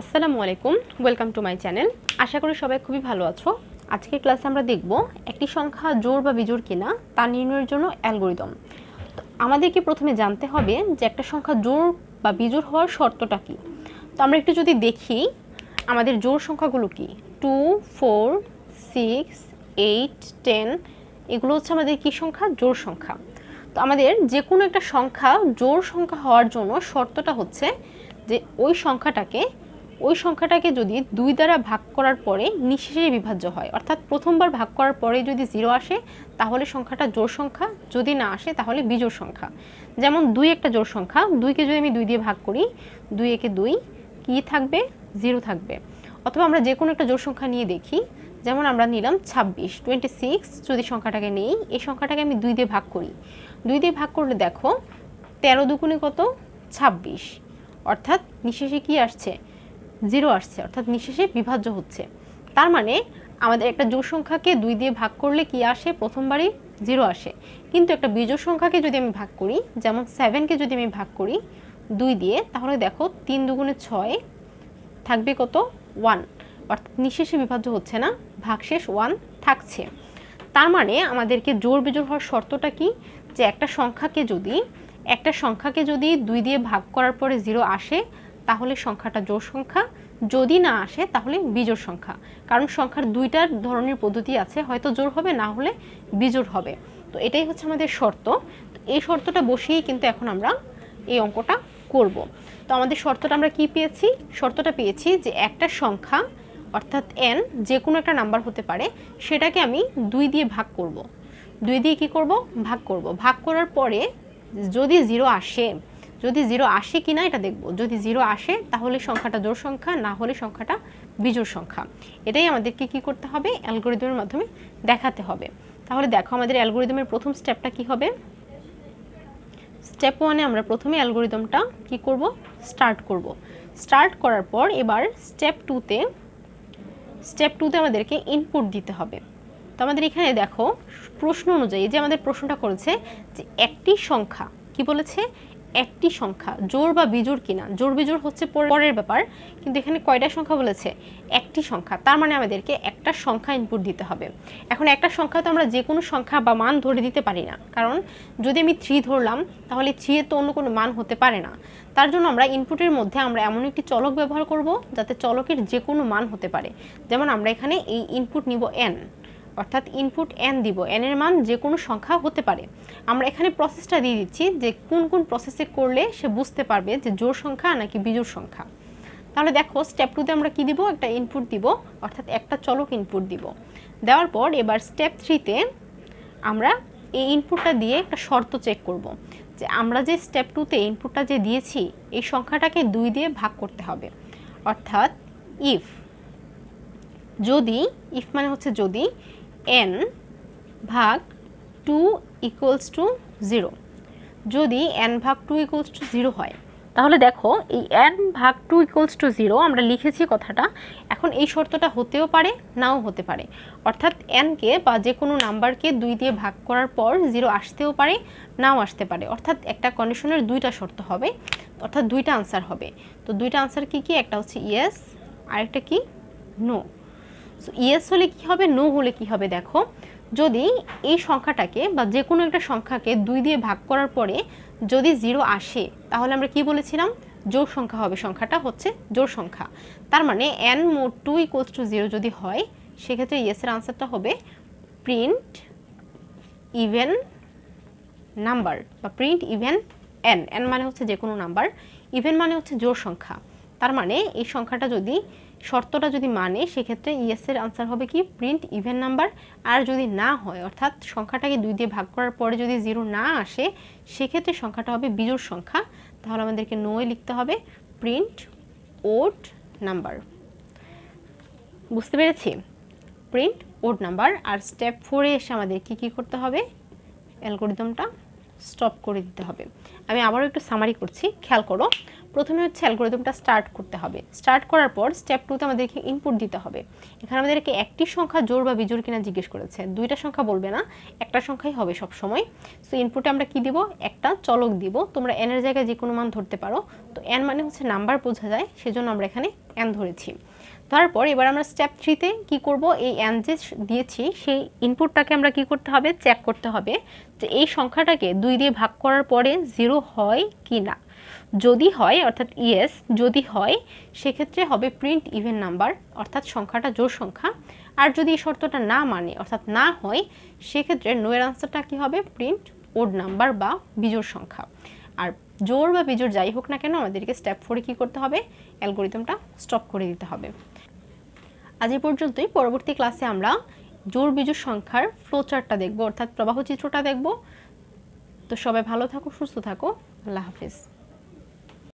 আসসালামু আলাইকুম welcome to my channel আশা করি সবাই খুবই ভালো আছো। আজকের ক্লাসে আমরা দেখব একটি সংখ্যা জোড় বা বিজোড় কিনা, তা নির্ণয়ের জন্য অ্যালগোরিদম তো আমাদেরকে প্রথমে জানতে হবে যে একটা সংখ্যা জোড় বা বিজোড় হওয়ার শর্তটা কী। তো আমরা একটু যদি দেখি, আমাদের জোড় সংখ্যাগুলো কি? Two four six eight ten এগুলো হচ্ছে আমাদের কি সংখ্যা? জোড় সংখ্যা। তো আমাদের যে কোনো একটা সংখ্যা জোড় সংখ্যা হওয়ার জন্য শর্তটা হচ্ছে যে ওই সংখ্যাটাকে ওই সংখ্যাটাকে যদি দুই দ্বারা ভাগ করার পরে নিঃশেষে বিভাজ্য হয়, অর্থাৎ প্রথমবার ভাগ করার পরে যদি জিরো আসে, তাহলে সংখ্যাটা জোর সংখ্যা, যদি না আসে, তাহলে বিজোর সংখ্যা। যেমন দুই একটা জোড় সংখ্যা, দুইকে যদি আমি দুই দিয়ে ভাগ করি, দুই একে দুই কি থাকবে? জিরো থাকবে। অথবা আমরা যে কোনো একটা জোড় সংখ্যা নিয়ে দেখি, যেমন আমরা নিলাম ছাব্বিশ টোয়েন্টি সিক্স যদি সংখ্যাটাকে নেই, এই সংখ্যাটাকে আমি দুই দিয়ে ভাগ করি। দুই দিয়ে ভাগ করলে দেখো, তেরো দুগুণে কত? ছাব্বিশ। অর্থাৎ নিঃশেষে কি আসছে? জিরো আসছে, অর্থাৎ নিঃশেষে বিভাজ্য হচ্ছে। তার মানে আমাদের একটা জোড় সংখ্যাকে দুই দিয়ে ভাগ করলে কি আসে? প্রথমবারই জিরো আসে। কিন্তু একটা বিজোড় সংখ্যাকে যদি আমি ভাগ করি, যেমন সেভেনকে যদি আমি ভাগ করি, দুই দিয়ে, তাহলে দেখো তিন দুগুণে ছয় থাকবে কত? ওয়ান অর্থাৎ নিঃশেষে বিভাজ্য হচ্ছে না, ভাগশেষ ওয়ান থাকছে। তার মানে আমাদেরকে জোর বিজোড় হওয়ার শর্তটা কি? যে একটা সংখ্যাকে যদি, একটা সংখ্যাকে যদি দুই দিয়ে ভাগ করার পরে জিরো আসে তাহলে সংখ্যাটা জোড় সংখ্যা। যদি না আসে, তাহলে বিজোড় সংখ্যা। কারণ সংখ্যার দুইটার ধরনের পদ্ধতি আছে, হয়তো জোর হবে, না হলে বিজোড় হবে। তো এটাই হচ্ছে আমাদের শর্ত। এই শর্তটা বসিয়েই কিন্তু এখন আমরা এই অঙ্কটা করব। তো আমাদের শর্তটা আমরা কি পেয়েছি? শর্তটা পেয়েছি যে একটা সংখ্যা, অর্থাৎ এন যে কোনো একটা নাম্বার হতে পারে, সেটাকে আমি দুই দিয়ে ভাগ করব। দুই দিয়ে কি করব? ভাগ করব। ভাগ করার পরে যদি জিরো আসে যদি জিরো আসে কি না এটা দেখব। যদি জিরো আসে, তাহলে সংখ্যাটা জোর সংখ্যা, না হলে সংখ্যাটা বিজোড় সংখ্যা। এটাই আমাদেরকে কি করতে হবে? অ্যালগোরিদমের মাধ্যমে দেখাতে হবে। তাহলে দেখো আমাদের অ্যালগোরিদমের প্রথম স্টেপটা কি হবে? স্টেপ ওয়ানে আমরা প্রথমে অ্যালগোরিদমটা কি করব? স্টার্ট করব। স্টার্ট করার পর এবার স্টেপ টুতে স্টেপ টুতে আমাদেরকে ইনপুট দিতে হবে। তো আমাদের এখানে দেখো, প্রশ্ন অনুযায়ী যে আমাদের প্রশ্নটা করেছে যে একটি সংখ্যা কি বলেছে? একটি সংখ্যা জোড় বা বিজোড় কিনা। জোর বিজোড় হচ্ছে পরের ব্যাপার, কিন্তু এখানে কয়টা সংখ্যা বলেছে? একটি সংখ্যা, তার মানে আমাদেরকে একটা সংখ্যা ইনপুট দিতে হবে। এখন একটা সংখ্যা তো আমরা যে কোনো সংখ্যা বা মান ধরে দিতে পারি না। কারণ যদি আমি থ্রি ধরলাম, তাহলে থ্রি এর তো অন্য কোনো মান হতে পারে না। তার জন্য আমরা ইনপুটের মধ্যে আমরা এমন একটি চলক ব্যবহার করব, যাতে চলকের যে কোনো মান হতে পারে। যেমন আমরা এখানে এই ইনপুট নিব এন অর্থাৎ ইনপুট এন দিব এন এর মান যে কোনো সংখ্যা হতে পারে। আমরা এখানে প্রসেসটা দিয়ে দিচ্ছি যে কোন কোন প্রসেসে করলে সে বুঝতে পারবে যে জোড় সংখ্যা নাকি বিজোড় সংখ্যা। তাহলে দেখো স্টেপ টুতে আমরা কি দিব? একটা ইনপুট দিব, অর্থাৎ একটা চলক ইনপুট দিব। দেওয়ার পর এবার স্টেপ থ্রিতে আমরা এই ইনপুটটা দিয়ে একটা শর্ত চেক করব যে আমরা যে স্টেপ টুতে ইনপুটটা যে দিয়েছি, এই সংখ্যাটাকে দুই দিয়ে ভাগ করতে হবে। অর্থাৎ ইফ যদি ইফ মানে হচ্ছে যদি এন ভাগ টু ইকুয়ালস টু জিরো যদি এন ভাগ টু ইকুয়ালস টু জিরো হয়, তাহলে দেখো এই এন ভাগ টু ইকুয়ালস টু জিরো আমরা লিখেছি কথাটা, এখন এই শর্তটা হতেও পারে, নাও হতে পারে। অর্থাৎ এনকে বা যে কোনো নাম্বারকে দুই দিয়ে ভাগ করার পর জিরো আসতেও পারে, নাও আসতে পারে। অর্থাৎ একটা কন্ডিশনের দুইটা শর্ত হবে, অর্থাৎ দুইটা আনসার হবে। তো দুইটা আনসার কি কি? একটা হচ্ছে ইয়েস আরেকটা কি? নো সো ইয়েস হলে কি হবে? নো হলে কি হবে? দেখো, যদি এই সংখ্যাটাকে বা যে কোনো একটা সংখ্যাকে দুই দিয়ে ভাগ করার পরে যদি জিরো আসে, তাহলে আমরা কি বলেছিলাম? জোর সংখ্যা হবে। সংখ্যাটা হচ্ছে জোর সংখ্যা। তার মানে এন মোট টু ইকুয়ালস টু জিরো যদি হয়, সেক্ষেত্রে ইয়েসের আনসারটা হবে প্রিন্ট ইভেন নাম্বার বা প্রিন্ট ইভেন এন এন মানে হচ্ছে যে কোনো নাম্বার ইভেন মানে হচ্ছে জোর সংখ্যা। তার মানে এই সংখ্যাটা যদি শর্তটা যদি মানে সেক্ষেত্রে ইয়েসের আনসার হবে কি প্রিন্ট ইভেন নাম্বার আর যদি না হয়, অর্থাৎ সংখ্যাটাকে দুই দিয়ে ভাগ করার পরে যদি জিরো না আসে, সেক্ষেত্রে সংখ্যাটা হবে বিজোড় সংখ্যা। তাহলে আমাদেরকে নোয়ে লিখতে হবে প্রিন্ট ওড নাম্বার বুঝতে পেরেছি? প্রিন্ট ওড নাম্বার আর স্টেপ ফোরে এসে আমাদের কি কি করতে হবে? অ্যালগোরিদমটা স্টপ করে দিতে হবে। আমি আবারও একটু সামারি করছি, খেয়াল করো। প্রথমে হচ্ছে অ্যালগোরিদমটা স্টার্ট করতে হবে। স্টার্ট করার পর স্টেপ টুতে আমাদেরকে ইনপুট দিতে হবে। এখানে আমাদেরকে একটি সংখ্যা জোর বা বিজোর কিনা জিজ্ঞেস করেছে। দুইটা সংখ্যা বলবে না, একটা সংখ্যাই হবে সব সময় সো ইনপুটে আমরা কি দিব? একটা চলক দিব। তোমরা এনের জায়গায় যে কোনো মান ধরতে পারো। তো এন মানে হচ্ছে নাম্বার বোঝা যায়, সেজন্য আমরা এখানে এন ধরেছি। তারপর এবার আমরা স্টেপ থ্রিতে কি করব? এই অ্যান যে দিয়েছি, সেই ইনপুটটাকে আমরা কি করতে হবে? চেক করতে হবে যে এই সংখ্যাটাকে দুই দিয়ে ভাগ করার পরে জিরো হয় কি না। যদি হয়, অর্থাৎ ইয়েস যদি হয়, সেক্ষেত্রে হবে প্রিন্ট ইভেন নাম্বার অর্থাৎ সংখ্যাটা জোর সংখ্যা। আর যদি এই শর্তটা না মানে অর্থাৎ না হয়, সেক্ষেত্রে নোয়ের আনসারটা কি হবে? প্রিন্ট ওড নাম্বার বা বিজোড় সংখ্যা। আর জোর বা বিজোর যাই হোক না কেন, আমাদেরকে স্টেপ ফোরে কী করতে হবে? অ্যালগোরিদমটা স্টপ করে দিতে হবে। আজ এ পর্যন্তই। পরবর্তী ক্লাসে আমরা জোর বিজোর সংখ্যার ফ্লোচারটা দেখব, অর্থাৎ প্রবাহ চিত্রটা দেখব। তো সবাই ভালো থাকো, সুস্থ থাকো। আল্লাহ হাফিজ।